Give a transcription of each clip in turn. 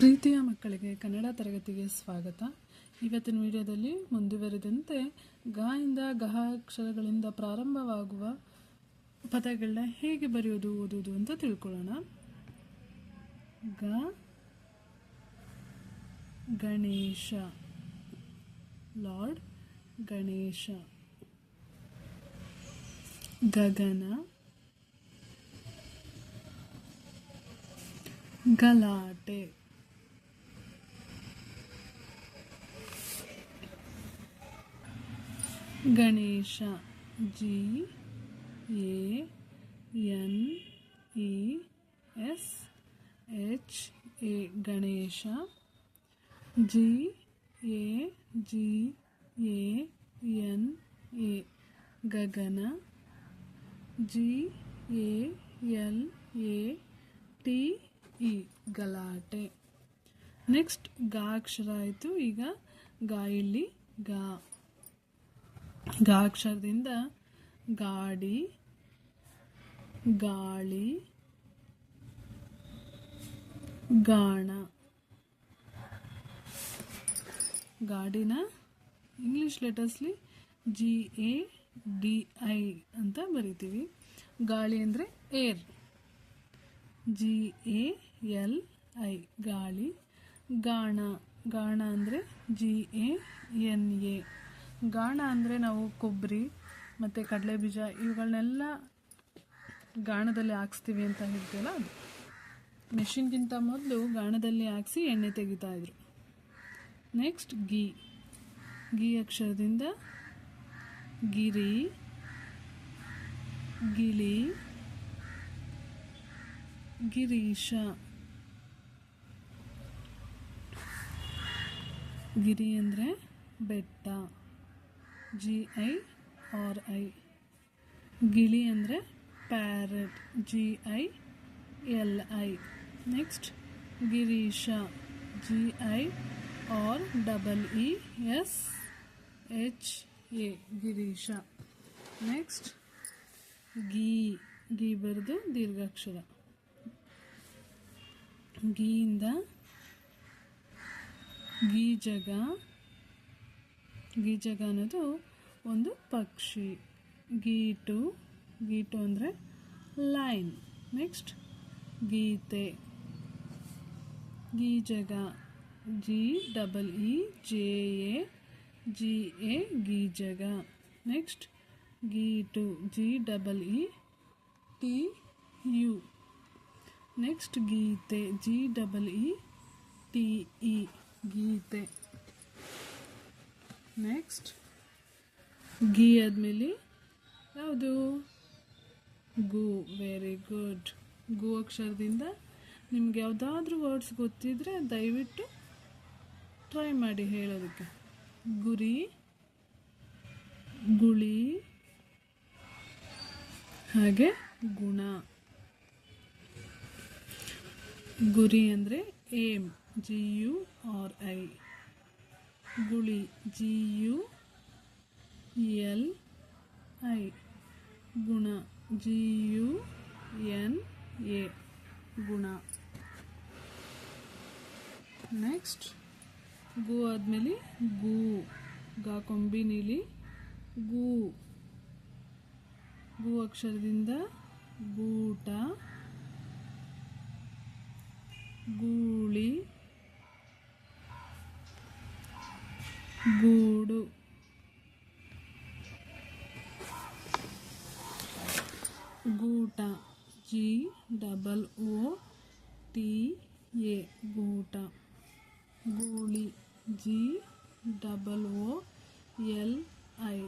ಪ್ರೀತಿಯ ಮಕ್ಕಳಿಗೆ ಕನ್ನಡ ತರಗತಿಗೆ ಸ್ವಾಗತ. ಇವತ್ತಿನ ವಿಡಿಯೋದಲ್ಲಿ ಮುಂದುವರಿದಂತೆ ಗ ಇಂದ ಗಹ ಅಕ್ಷರಗಳಿಂದ ಪ್ರಾರಂಭವಾಗುವ ಪದಗಳನ್ನ ಹೇಗೆ ಬರೆಯೋದು ಓದುವುದು ಅಂತ ತಿಳ್ಕೊಳ್ಳೋಣ. ಗ, ಗಣೇಶ, ಲಾರ್ಡ್, ಗಣೇಶ. ಗಗನ, ಗಲಾಟೆ. Ganesha G, A, N, E, S, H, A, Ganesha, G, A G, A, N, A, Gagana, G, A, L, A, T, E, ಗಲಾಟೆ. ನೆಕ್ಸ್ಟ್ ಗಾ ಅಕ್ಷರ ಆಯಿತು. ಈಗ ಗಾ ಇಲ್ಲಿ ಗಾ ಗಾ ಅಕ್ಷರದಿಂದ ಗಾಡಿ, ಗಾಳಿ, ಗಾಣ. ಗಾಡಿನ ಇಂಗ್ಲಿಷ್ ಲೆಟರ್ಸ್ಲಿ ಜಿ ಎ ಡಿ ಐ ಅಂತ ಬರಿತೀವಿ. ಗಾಳಿ ಅಂದರೆ air G A L I ಗಾಳಿ. ಗಾಣ. ಗಾಣ ಅಂದರೆ ಜಿ ಎ ಎನ್ ಎ ಗಾಣ ಅಂದರೆ ನಾವು ಕೊಬ್ಬರಿ ಮತ್ತು ಕಡಲೆ ಬೀಜ ಇವುಗಳನ್ನೆಲ್ಲ ಗಾಣದಲ್ಲಿ ಹಾಕ್ಸ್ತೀವಿ ಅಂತ ಹೇಳ್ತೀವಲ್ಲ ಅದು. ಮೆಷಿನ್ಗಿಂತ ಮೊದಲು ಗಾಣದಲ್ಲಿ ಹಾಕ್ಸಿ ಎಣ್ಣೆ ತೆಗಿತಾಯಿದ್ರು ನೆಕ್ಸ್ಟ್ ಗೀ ಗೀ ಅಕ್ಷರದಿಂದ ಗಿರಿ, ಗಿಳಿ, ಗಿರೀಶ. ಗಿರಿ ಅಂದರೆ ಬೆಟ್ಟ. G I R I. ಗಿಳಿ ಅಂದರೆ parrot, G I L I. Next, Girisha, G I R double E S H A, Girisha. Next, ghee ಗೀ ಬರೆದು ದೀರ್ಘಾಕ್ಷರ. ಗೀಯಿಂದ ಗೀಜಗ ಗೀಜಗ ಅನ್ನೋದು ಒಂದು ಪಕ್ಷಿ. ಗೀಟು ಗೀಟು ಅಂದರೆ ಲೈನ್. ನೆಕ್ಸ್ಟ್, ಗೀತೆ. ಗೀಜಗ, G double E J A, G A ಗೀಜಗ. Next, ಗೀಟು, G double E T U. Next, Gita, G double E T E, Gita. Next ಗೀ ಆದಮೇಲೆ ಯಾವುದು? ಗು ವೆರಿ ಗುಡ್ ಗು ಅಕ್ಷರದಿಂದ ನಿಮ್ಗೆ ಯಾವುದಾದ್ರೂ ವರ್ಡ್ಸ್ ಗೊತ್ತಿದ್ರೆ ದಯವಿಟ್ಟು ಟ್ರೈ ಮಾಡಿ ಹೇಳೋದಕ್ಕೆ. ಗುರಿ, ಗುಳಿ, ಹಾಗೆ ಗುಣ. ಗುರಿ ಅಂದರೆ aim G U R I ಗುಳಿ G U L I ಗುಣ ಜಿ ಯು ಎನ್ ಎ ಗುಣ. ನೆಕ್ಸ್ಟ್ ಗು ಆದಮೇಲೆ ಗು, ಗಾ ಕೊಂಬಿನಿಲಿ ಗು. ಗು ಅಕ್ಷರದಿಂದ ಗೂಟ, ಗೂಳಿ ಗೂಡು ಗೂಟ G double O T A ಗೂಟ ಗೂಳಿ G double O L I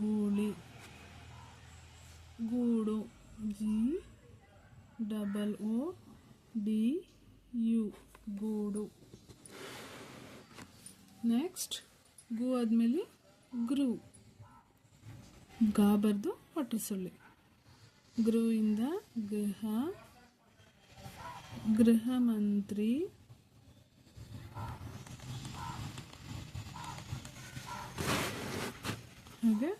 ಗೂಳಿ ಗೂಡು G double O D U ಗೂಡು ನೆಕ್ಸ್ಟ್ ಗು ಆದಮೇಲೆ ಗ್ರೂ. ಗಾ ಬರ್ದು ಹೊಟ್ಟೆ ಸೊಳ್ಳೆ. ಗೃ ಇಂದ ಗೃಹ ಗೃಹ ಮಂತ್ರಿ ಹಾಗೆ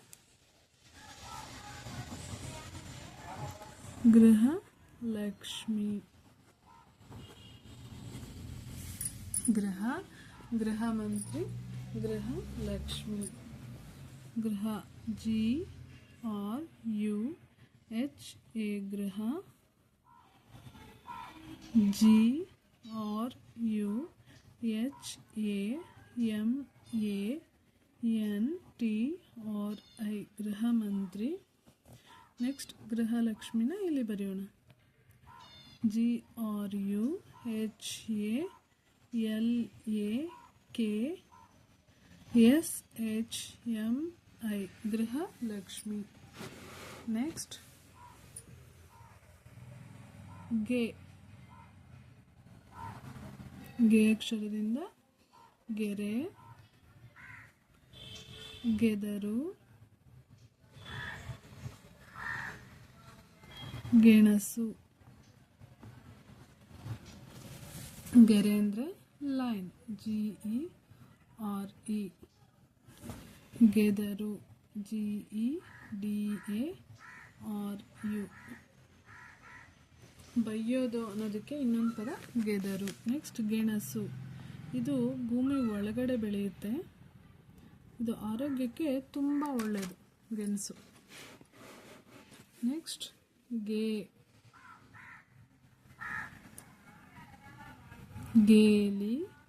ಗೃಹ ಲಕ್ಷ್ಮಿ. ಗೃಹ ಗೃಹ ಮಂತ್ರಿ ಗೃಹ ಲಕ್ಷ್ಮಿ ಗೃಹ G R U H A ಗೃಹ G R U H A M A N T R I ಗೃಹ ಮಂತ್ರಿ ನೆಕ್ಸ್ಟ್ ಗೃಹಲಕ್ಷ್ಮಿನ ಇಲ್ಲಿ ಬರೆಯೋಣ G R U H A L A K S H M I Gruhalakshmi ನೆಕ್ಸ್ಟ್ಗೆ ಗೆ ಅಕ್ಷರದಿಂದ ಗೆರೆ ಗೆದರು ಗೆಣಸು ಗೆರೆ ಅಂದರೆ line G E R E ಗೆದರು, G E D A, R U. ಬೈಯೋದು ಅನ್ನೋದಕ್ಕೆ ಇನ್ನೊಂದು ಪದ, ಗೆದರು. ನೆಕ್ಸ್ಟ್ ಗೆಣಸು. ಇದು ಭೂಮಿ ಒಳಗಡೆ ಬೆಳೆಯುತ್ತೆ. ಇದು ಆರೋಗ್ಯಕ್ಕೆ ತುಂಬ ಒಳ್ಳೆಯದು ಗೆಣಸು. ನೆಕ್ಸ್ಟ್ಗೆ. ಗೇಲಿ.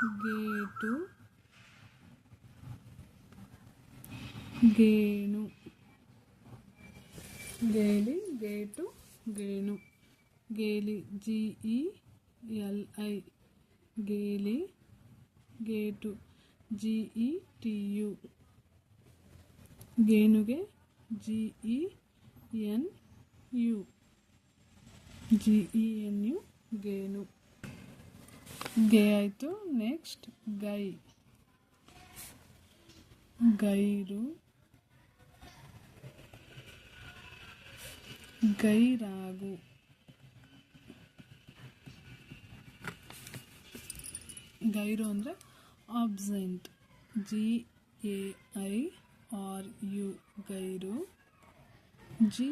ಗೇಟು ಗೇಣು ಗೇಲಿ ಗೇಟು ಗೇಣು ಗೇಲಿ ಜಿ ಇ ಎಲ್ ಐ ಗೇಲಿ ಗೇಟು G E T U ಗೇಣುಗೆ G E N U G E N U ಗೇಣು ಗೆ ಆಯಿತು ನೆಕ್ಸ್ಟ್ ಗೈ ಗೈರು ಗೈರಾಗು ಗೈರು ಅಂದರೆ absent G A I R U ಗೈರು G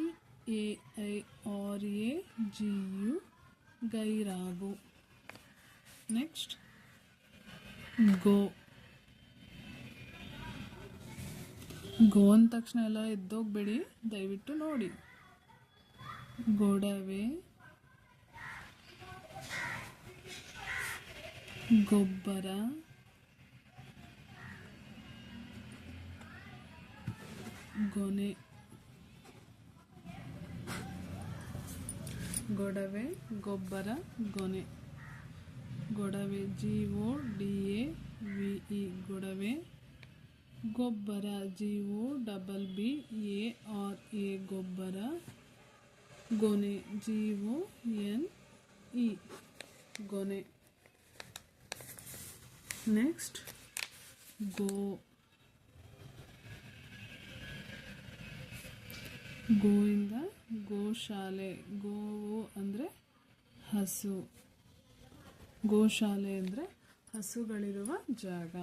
A I R A G U ಗೈರಾಗು next ಗೋ ಗೋ ಅಂದ ತಕ್ಷಣ ಎಲ್ಲ ಎದ್ದೋಗ್ಬೇಡಿ ದಯವಿಟ್ಟು ನೋಡಿ ಗೊಡವೆ ಗೊಬ್ಬರ ಗೊನೆ ಗೊಡವೆ ಗೊಬ್ಬರ ಗೊನೆ ಗೊಡವೆ G O D A, V E, ಗೊಡವೆ. ಗೊಬ್ಬರ G O double B, A, R, A, ಗೊಬ್ಬರ. ಗೊನೆ ಜಿ ಒ ಎನ್, ಇ, ಗೊನೆ. ನೆಕ್ಸ್ಟ್, ಗೋ. ಗೋಯಿಂದ ಗೋಶಾಲೆ, ಗೋವು ಅಂದರೆ ಹಸು. ಗೋಶಾಲೆ ಅಂದರೆ ಹಸುಗಳಿರುವ ಜಾಗ.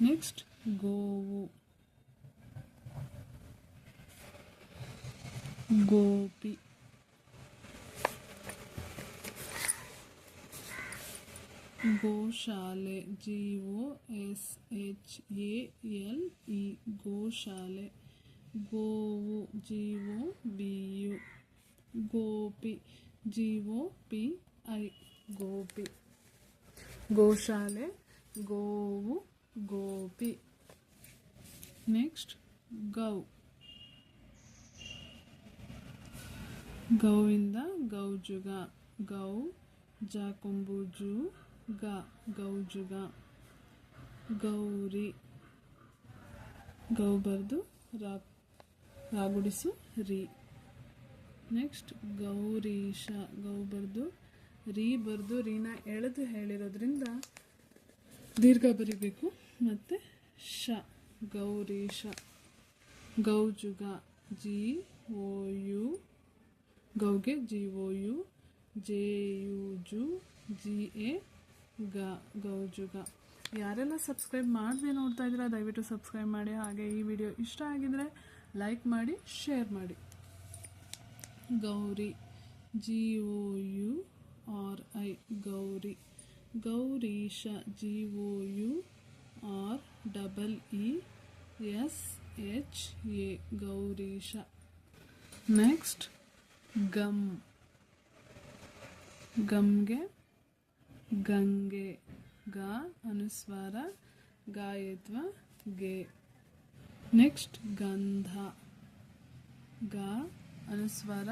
ನೆಕ್ಸ್ಟ್ ಗೋವು. ಗೋಪಿ. ಗೋಶಾಲೆ. G O S H A L E. ಗೋಶಾಲೆ. ಗೋವು. G O B U. Gopi. G O P I. Gopi. ಗೋಶಾಲೆ, ಗೋವು, ಗೋಪಿ. ನೆಕ್ಸ್ಟ್, ಗೌ. ಗೌವಿಂದ ಗೌಜುಗ. ಗೌ, ಜಾಕೊಂಬುಜು, ಗ, ಗೌಜುಗ. ಗೌರಿ. ಗೌ ಬರೆದು ರಾ, ರಾಗುಡಿಸು ರೀ. ನೆಕ್ಸ್ಟ್, ಗೌರೀಶ. ಗೌ ಬರೆದು ರೀ ಬರೆದು ರೀನ ಎಳೆದು ಹೇಳಿರೋದ್ರಿಂದ ದೀರ್ಘ ಬರಿಬೇಕು. ಮತ್ತು ಶ, ಗೌರಿ ಶ, ಗೌಜುಗ G O U ಗೌಗೆ G O U J U ಜು ಜಿ ಎ ಗ, ಗೌಜುಗ. ಯಾರೆಲ್ಲ ಸಬ್ಸ್ಕ್ರೈಬ್ ಮಾಡದೆ ನೋಡ್ತಾ ಇದ್ದೀರಾ, ದಯವಿಟ್ಟು ಸಬ್ಸ್ಕ್ರೈಬ್ ಮಾಡಿ. ಹಾಗೆ ಈ ವಿಡಿಯೋ ಇಷ್ಟ ಆಗಿದ್ರೆ ಲೈಕ್ ಮಾಡಿ, ಶೇರ್ ಮಾಡಿ. Gowri G O U R I gov Gowrisha G O U R double E S H A Gowrisha next gum ಗಮ್ಗೆ ಗಂಗೆ ಗ ಅನುಸ್ವಾರ ಗಾಯತ್ವ ಗೆ ನೆಕ್ಸ್ಟ್ ಗಂಧ ಗ ಅನುಸ್ವಾರ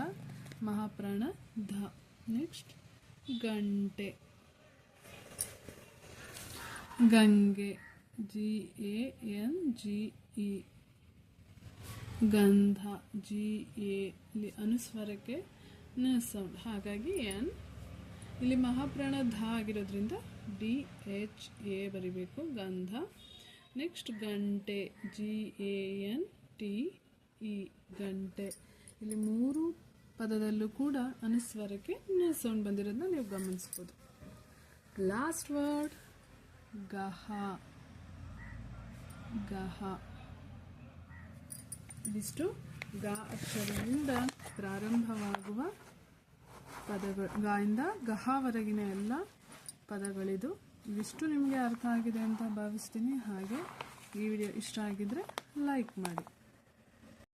ಮಹಾಪ್ರಾಣ ಧ ನೆಕ್ಸ್ಟ್ ಗಂಟೆ. Gange. G A N G E. ಗಂಧ. ಜಿ ಎ ಇಲ್ಲಿ ಅನುಸ್ವರಕ್ಕೆ ನ ಸೌಂಡ್. ಹಾಗಾಗಿ ಎನ್. ಇಲ್ಲಿ ಮಹಾಪ್ರಾಣ ಧ ಆಗಿರೋದ್ರಿಂದ ಡಿ ಎಚ್ ಎ ಬರಿಬೇಕು. ಗಂಧ. ನೆಕ್ಸ್ಟ್ ಗಂಟೆ. G A N T E. ಗಂಟೆ. ಇಲ್ಲಿ ಮೂರು ಪದದಲ್ಲೂ ಕೂಡ ಅನುಸ್ವರಕ್ಕೆ ಸೌಂಡ್ ಬಂದಿರೋದನ್ನ ನೀವು ಗಮನಿಸ್ಬೋದು. ಲಾಸ್ಟ್ ವರ್ಡ್ ಗಹ. ಗಹ. ಇದಿಷ್ಟು ಗ ಅಕ್ಷರದಿಂದ ಪ್ರಾರಂಭವಾಗುವ ಪದಗಳು ಗಾಯಿಂದ ಗಹವರೆಗಿನ ಎಲ್ಲ ಪದಗಳಿದು. ಇವಿಷ್ಟು ನಿಮಗೆ ಅರ್ಥ ಆಗಿದೆ ಅಂತ ಭಾವಿಸ್ತೀನಿ. ಹಾಗೆ ಈ ವಿಡಿಯೋ ಇಷ್ಟ ಆಗಿದ್ರೆ ಲೈಕ್ ಮಾಡಿ.